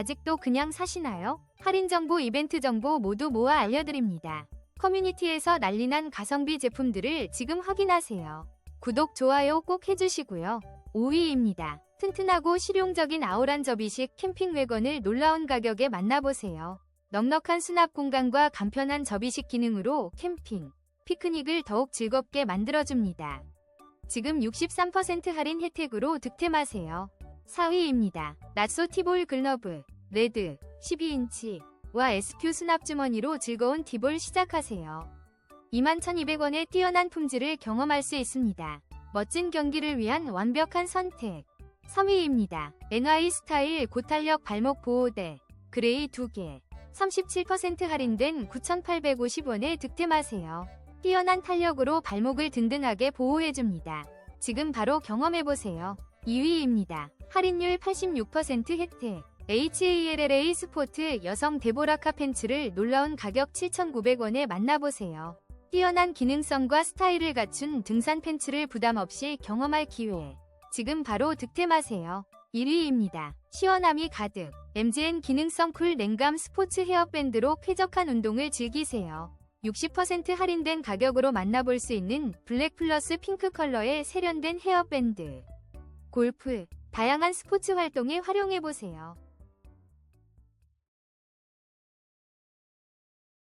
아직도 그냥 사시나요? 할인 정보, 이벤트 정보 모두 모아 알려드립니다. 커뮤니티에서 난리난 가성비 제품들을 지금 확인하세요. 구독, 좋아요 꼭 해주시고요. 5위입니다. 튼튼하고 실용적인 아우란 접이식 캠핑 웨건을 놀라운 가격에 만나보세요. 넉넉한 수납 공간과 간편한 접이식 기능으로 캠핑, 피크닉을 더욱 즐겁게 만들어줍니다. 지금 63% 할인 혜택으로 득템하세요. 4위입니다. 낫소 티볼 글러브, 레드, 12인치와 SQ 수납 주머니로 즐거운 티볼 시작하세요. 21,200원의 뛰어난 품질을 경험할 수 있습니다. 멋진 경기를 위한 완벽한 선택. 3위입니다. NY 스타일 고탄력 발목 보호대, 그레이 2개, 37% 할인된 9,850원에 득템하세요. 뛰어난 탄력으로 발목을 든든하게 보호해줍니다. 지금 바로 경험해보세요. 2위입니다. 할인율 86% 혜택. HALLA 스포트 여성 데보라카 팬츠를 놀라운 가격 7,900원에 만나보세요. 뛰어난 기능성과 스타일을 갖춘 등산 팬츠를 부담 없이 경험할 기회. 지금 바로 득템하세요. 1위입니다. 시원함이 가득. MGN 기능성 쿨 냉감 스포츠 헤어밴드로 쾌적한 운동을 즐기세요. 60% 할인된 가격으로 만나볼 수 있는 블랙 플러스 핑크 컬러의 세련된 헤어밴드. 골프, 다양한 스포츠 활동에 활용해보세요.